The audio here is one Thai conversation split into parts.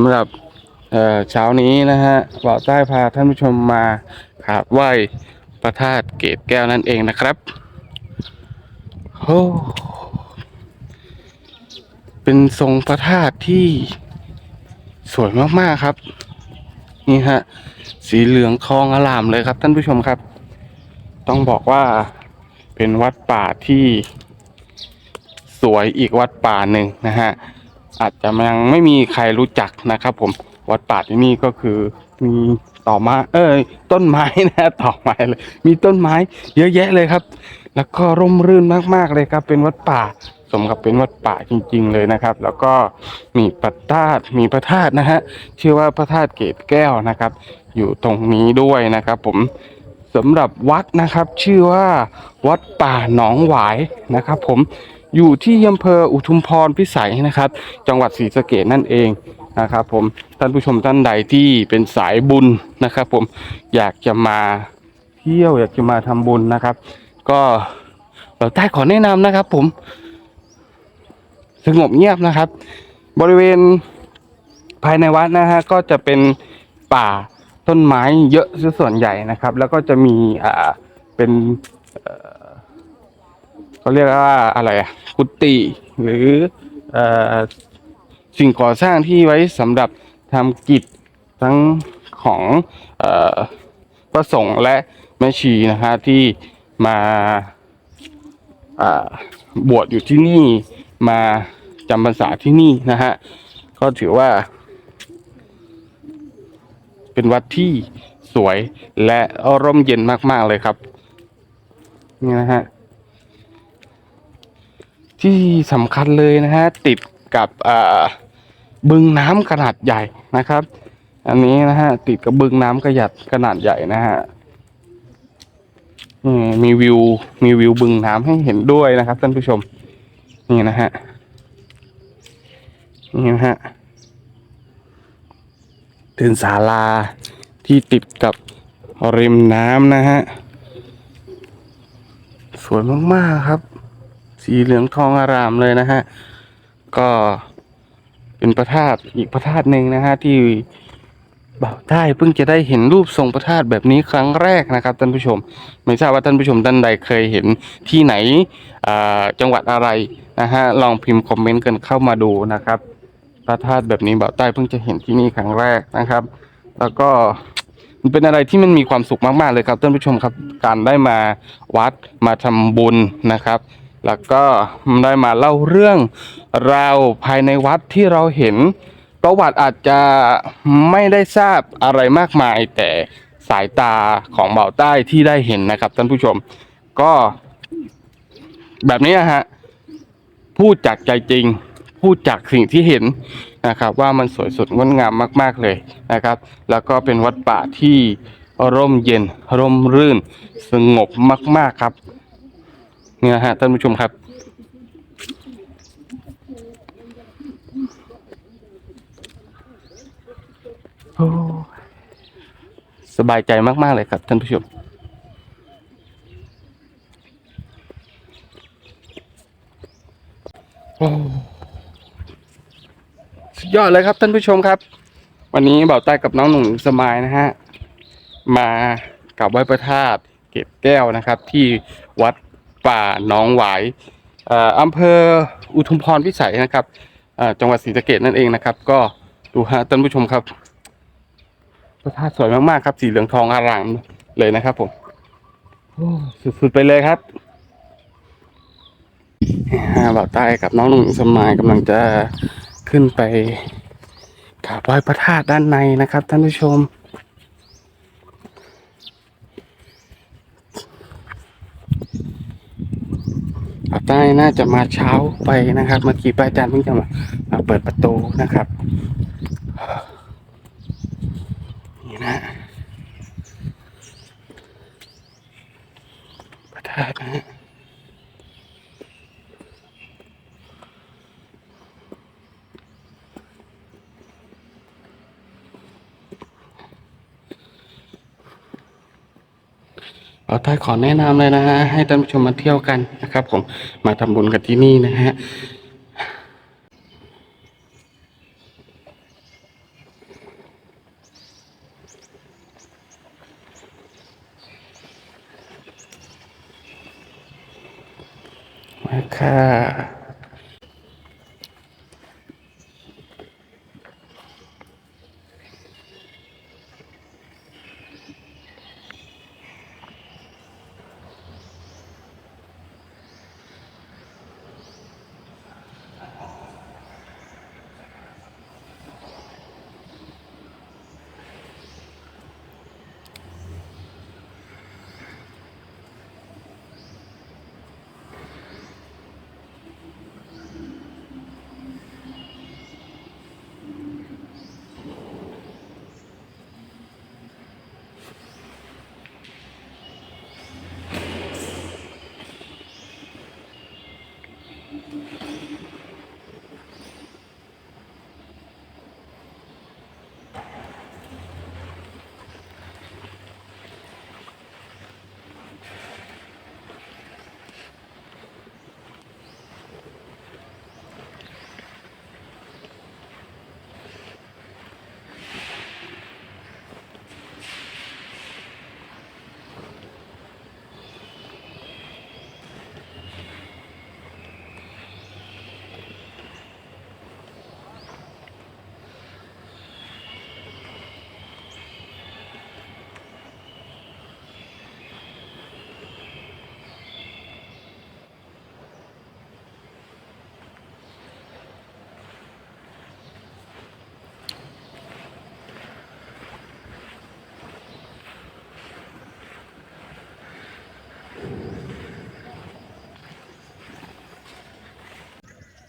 ำหรับเช้านี้นะฮะบ่าวใต้พาท่านผู้ชมมากราบไหว้พระธาตุเกตแก้วนั่นเองนะครับโอ้เป็นทรงพระธาตุที่สวยมากๆครับ นี่ฮะ สีเหลืองทองอลามเลยครับ ท่านผู้ชมครับ ต้องบอกว่าเป็นวัดป่าที่สวยอีกวัดป่าหนึ่งนะฮะ อาจจะยังไม่มีใครรู้จักนะครับ ผมวัดป่าที่นี่ก็คือมีต่อไมาเอ้ยต้นไม้นะต่อไม้เลยมีต้นไม้เยอะแยะเลยครับ แล้วก็ร่มรื่นมากๆเลยครับ เป็นวัดป่า สมกับเป็นวัดป่าจริง ๆ เลยนะครับ แล้วก็มีพระธาตุมีพระธาตุนะฮะชื่อว่าพระธาตุเกตแก้วนะครับ อยู่ตรงนี้ด้วยนะครับ ผมสำหรับวัดนะครับชื่อว่าวัดป่าหนองหวายนะครับ ผม อยู่ที่อำเภออุทุมพรพิสัยนะครับ จังหวัดศรีสะเกดนั่นเองนะครับผมท่านผู้ชมท่านใดที่เป็นสายบุญนะครับผมอยากจะมาเที่ยวอยากจะมาทำบุญนะครับ ก็เราใต้ขอแนะนำนะครับ ผม สงบเงียบนะครับ บริเวณภายในวัดนะฮะก็จะเป็นป่าต้นไม้เยอะซะส่วนใหญ่นะครับ แล้วก็จะมีอ่าเป็น เขาเรียกว่าอะไรอะกุฏิหรืออสิ่งก่อสร้างที่ไว้สำหรับทำกิจทั้งของอพระสงฆ์และแม่ชีนะฮะที่มาอ่าบวชอยู่ที่นี่มาจำพรรษาที่นี่นะฮะก็ถือว่า เป็นวัดที่สวยและร่มเย็นมาก ๆ เลยครับ นี่นะฮะ ที่สำคัญเลยนะฮะติดกับบึงน้ำขนาดใหญ่นะครับ อันนี้นะฮะติดกับบึงน้ำกระหยัดขนาดใหญ่นะฮะมีวิวมีวิวบึงน้ำให้เห็นด้วยนะครับท่านผู้ชม นี่นะฮะนี่นะฮะเป็นศาลาที่ติดกับริมน้ำนะฮะ สวยมาก ๆ ครับ สีเหลืองทองอารามเลยนะฮะ ก็เป็นพระธาตุอีกพระธาตุหนึ่งนะฮะที่บ่าวใต้เพิ่งจะได้เห็นรูปทรงพระธาตุแบบนี้ครั้งแรกนะครับท่านผู้ชม ไม่ทราบว่าท่านผู้ชมท่านใดเคยเห็นที่ไหนอ่าจังหวัดอะไรนะฮะลองพิมพ์คอมเมนต์กันเข้ามาดูนะครับ พระธาตุแบบนี้บ่าวใต้เพิ่งจะเห็นที่นี่ครั้งแรกนะครับ แล้วก็มันเป็นอะไรที่มันมีความสุขมาก ๆ เลยครับท่านผู้ชมครับ การได้มาวัดมาทำบุญนะครับ แล้วก็ได้มาเล่าเรื่องราวภายในวัดที่เราเห็น ประวัติอาจจะไม่ได้ทราบอะไรมากมาย แต่สายตาของเบาใต้ที่ได้เห็นนะครับท่านผู้ชม ก็แบบนี้นะฮะพูดจากใจจริง พูดจากสิ่งที่เห็นนะครับ ว่ามันสวยสดงดงามมาก ๆเลยนะครับ แล้วก็เป็นวัดป่าที่ร่มเย็นร่มรื่น สงบมาก ๆครับ เนี่ยฮะท่านผู้ชมครับโอ้สบายใจมาก ๆ เลยครับท่านผู้ชมโอ้สุดยอดเลยครับท่านผู้ชมครับ วันนี้เบาใต้กับน้องหนุ่มสมายนะฮะ มากับไหว้พระธาตุเกตแก้วนะครับ ที่วัด ป่าหนองหวายอ่ออำเภออุทุมพรพิสัยนะครับอ่อจังหวัดศรีสะเกดนั่นเองนะครับ ก็ดูฮะท่านผู้ชมครับพระธาตุสวยมากๆครับสีเหลืองทองอารามเลยนะครับผมโอ้สุดๆไปเลยครับห้าบ่าวใต้กับน้องหนุ่มสมายกำลังจะขึ้นไปกราบไหว้พระธาตุด้านในนะครับท่านผู้ชม บ่าว ใต้น่าจะมาเช้าไปนะครับ เมื่อกี้ป้าอาจารย์เพิ่งจะมามาเปิดประตูนะครับนี่นะพระธาตุนะ ป้าต้อยขอแนะนำเลยนะฮะให้ท่านผู้ชมมาเที่ยวกันนะครับผมมาทำบุญกันที่นี่นะฮะ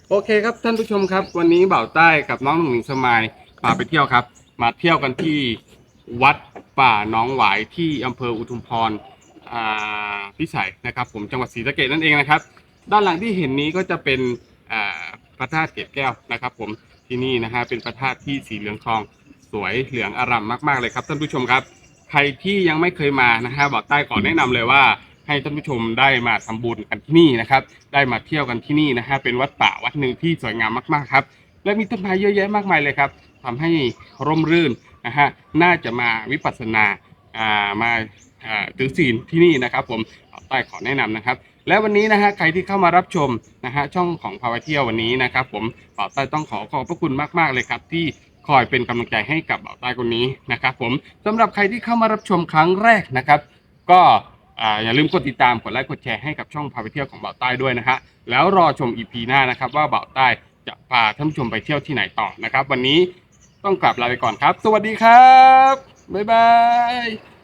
โอเคครับท่านผู้ชมครับ วันนี้บ่าวใต้กับน้องหนุ่มหนิงสมายพาไปเที่ยวครับ มาเที่ยวกันที่วัดป่าน้องหวายที่อำเภออุทุมพรอ่าพิสัยนะครับ ผมจังหวัดศรีสะเกษนั่นเองนะครับ ด้านหลังที่เห็นนี้ก็จะเป็นอ่าพระธาตุเกศแก้วนะครับ ผมที่นี่นะฮะเป็นพระธาตุที่สีเหลืองทอง สวยเหลืองอารามมากๆเลยครับท่านผู้ชมครับ ใครที่ยังไม่เคยมานะฮะบอกใต้ขอแนะนำเลยว่า ให้ท่านผู้ชมได้มาทำบุญกันที่นี่นะครับ ได้มาเที่ยวกันที่นี่นะฮะเป็นวัดป่าวัดหนึ่งที่สวยงามมากๆครับ และมีต้นไม้เยอะแยะมากมายเลยครับทำให้ร่มรื่นนะฮะน่าจะมาวิปัสสนาอ่ามาอ่าถือศีลที่นี่นะครับ ผมบอกใต้ขอแนะนำนะครับและวันนี้นะฮะใครที่เข้ามารับชมนะฮะช่องของพาไปเที่ยววันนี้นะครับผมเบ่าใต้ต้องขอขอบพระคุณมากๆเลยครับ ที่คอยเป็นกำลังใจให้กับเบ่าใต้คนนี้นะครับผมสำหรับใครที่เข้ามารับชมครั้งแรกนะครับ ก็ อย่าลืมกดติดตามกดไลค์กดแชร์ให้กับช่องพาไปเที่ยวของเบาใต้ด้วยนะฮะแล้วรอชมอีพีหน้านะครับว่าเบาใต้จะพาท่านผู้ชมไปเที่ยวที่ไหนต่อนะครับ วันนี้ต้องกลับลาไปก่อนครับ สวัสดีครับบ๊ายบาย